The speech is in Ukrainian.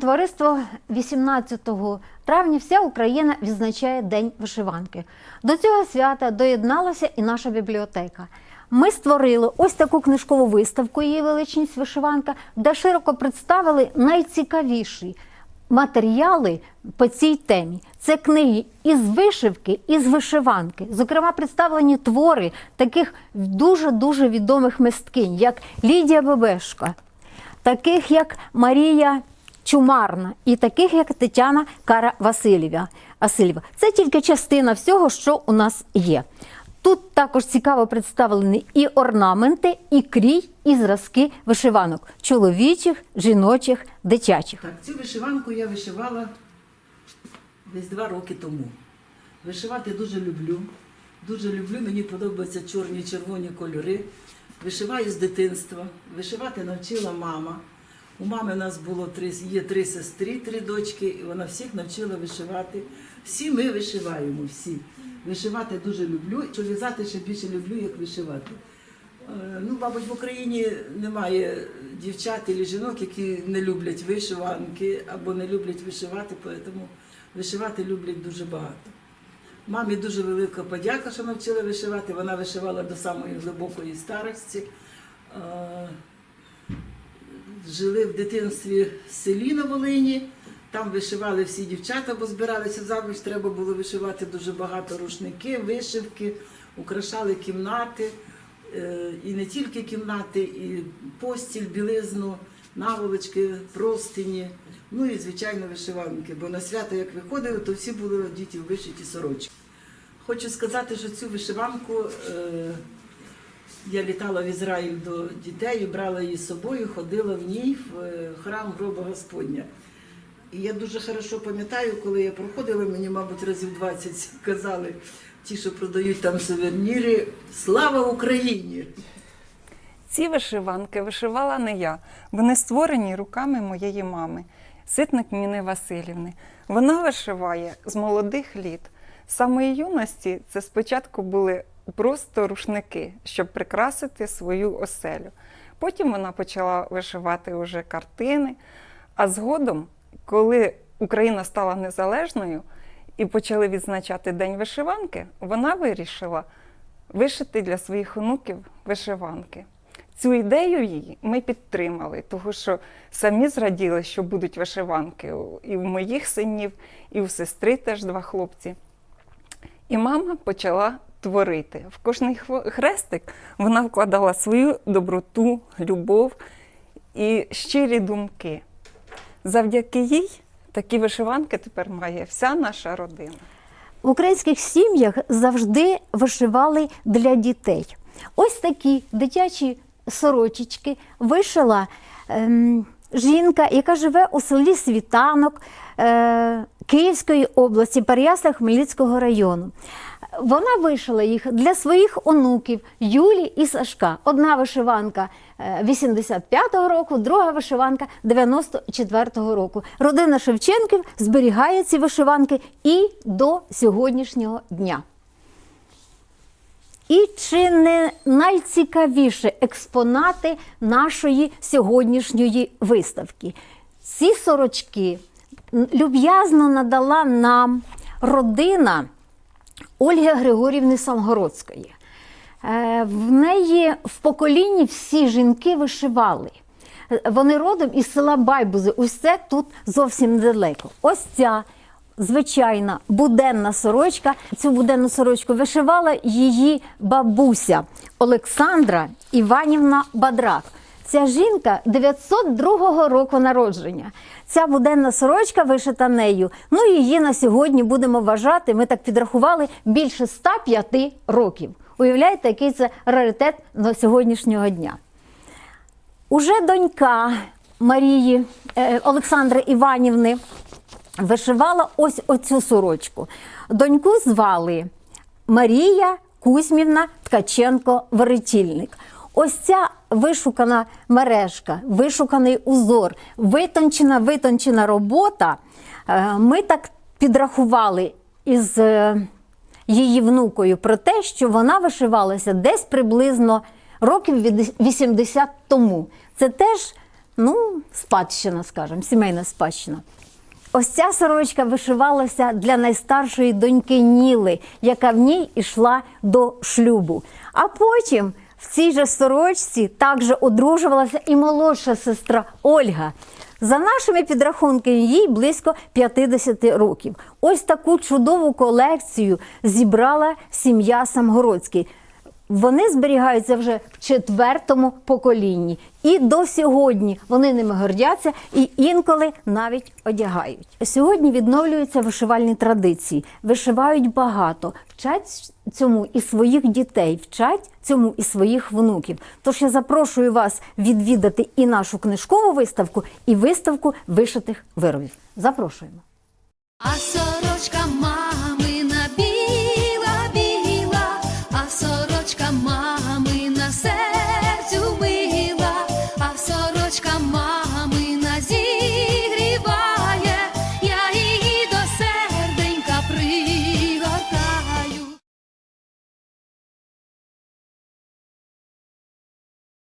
товариство 18 травня вся Україна відзначає День вишиванки. До цього свята доєдналася і наша бібліотека. Ми створили ось таку книжкову виставку її величність вишиванка, де широко представили найцікавіші матеріали по цій темі. Це книги із вишивки, із вишиванки. Зокрема, представлені твори таких дуже-дуже відомих мисткинь, як Лідія Бебешка, таких як Марія Чумарна і таких як Тетяна Кара Васильєва. Це тільки частина всього, що у нас є. Тут також цікаво представлені і орнаменти, і крій, і зразки вишиванок чоловічих, жіночих, дитячих. Так, цю вишиванку я вишивала десь два роки тому. Вишивати дуже люблю. Дуже люблю, мені подобаються чорні червоні кольори. Вишиваю з дитинства. Вишивати навчила мама. У мами у нас було три, є три сестри, три дочки, і вона всіх навчила вишивати. Всі ми вишиваємо, всі. Вишивати дуже люблю. Що в'язати ще більше люблю, як вишивати. Е, Ну, мабуть, в Україні немає дівчат і жінок, які не люблять вишиванки або не люблять вишивати, тому вишивати люблять дуже багато. Мамі дуже велика подяка, що навчила вишивати. Вона вишивала до самої глибокої старості. Жили в дитинстві в селі на Волині. Там вишивали всі дівчата, бо збиралися заміж. Треба було вишивати дуже багато рушники, вишивки, украшали кімнати. Е, І не тільки кімнати, і постіль, білизну, наволочки, простині. Ну і звичайно вишиванки. Бо на свято, як виходили, то всі були діти вишиті сорочки. Хочу сказати, що цю вишиванку е, я літала в Ізраїль до дітей брала її з собою, ходила в ній в е, храм Гроба Господня. І я дуже хорошо пам'ятаю, коли я проходила, мені, мабуть, разів 20 казали ті, що продають там сувеніри. Слава Україні! Ці вишиванки вишивала не я. Вони створені руками моєї мами, ситник Ніни Васильівни. Вона вишиває з молодих літ. Самої юності це спочатку були просто рушники, щоб прикрасити свою оселю. Потім вона почала вишивати уже картини. А згодом, коли Україна стала незалежною і почали відзначати День вишиванки, вона вирішила вишити для своїх онуків вишиванки. Цю ідею її ми підтримали, тому що самі зраділи, що будуть вишиванки і в моїх синів, і у сестри теж два хлопці. І мама почала творити. В кожний хрестик вона вкладала свою доброту, любов і щирі думки. Завдяки їй такі вишиванки тепер має вся наша родина. В українських сім'ях завжди вишивали для дітей. Ось такі дитячі сорочечки вишила ем, жінка, яка живе у селі Світанок е, Київської області, Переясла Хмельницького району. Вона вишила їх для своїх онуків Юлі і Сашка. Одна вишиванка е, 85-го року, друга вишиванка 94-го року. Родина Шевченків зберігає ці вишиванки і до сьогоднішнього дня. І чи не найцікавіші експонати нашої сьогоднішньої виставки? Ці сорочки люб'язно надала нам родина Ольги Григорівни Самгородської. Е, В неї в поколінні всі жінки вишивали. Е, Вони родом із села Байбузи. Це тут зовсім недалеко. Ось ця звичайна буденна сорочка. Цю буденну сорочку вишивала її бабуся Олександра Іванівна Бадрак. Ця жінка 902 року народження. Ця буденна сорочка вишита нею. Ну її на сьогодні будемо вважати. Ми так підрахували більше 105 років. Уявляєте, який це раритет до сьогоднішнього дня. Уже донька Марії е, Олександри Іванівни вишивала ось оцю сорочку. Доньку звали Марія Кузьмівна Ткаченко Веретільник. Ось ця вишукана мережка, вишуканий узор, витончена, витончена робота. Е, Ми так підрахували із е, її внукою про те, що вона вишивалася десь приблизно років від 80 тому. Це теж ну, спадщина, скажімо, сімейна спадщина. Ось ця сорочка вишивалася для найстаршої доньки Ніли, яка в ній йшла до шлюбу. А потім в цій же сорочці також одружувалася і молодша сестра Ольга. За нашими підрахунками, їй близько 50 років. Ось таку чудову колекцію зібрала сім'я Самгородський. Вони зберігаються вже в четвертому поколінні. І до сьогодні вони ними гордяться і інколи навіть одягають. Сьогодні відновлюються вишивальні традиції, вишивають багато, вчать цьому і своїх дітей, вчать цьому і своїх внуків. Тож я запрошую вас відвідати і нашу книжкову виставку, і виставку вишитих виробів. Запрошуємо. А сорочка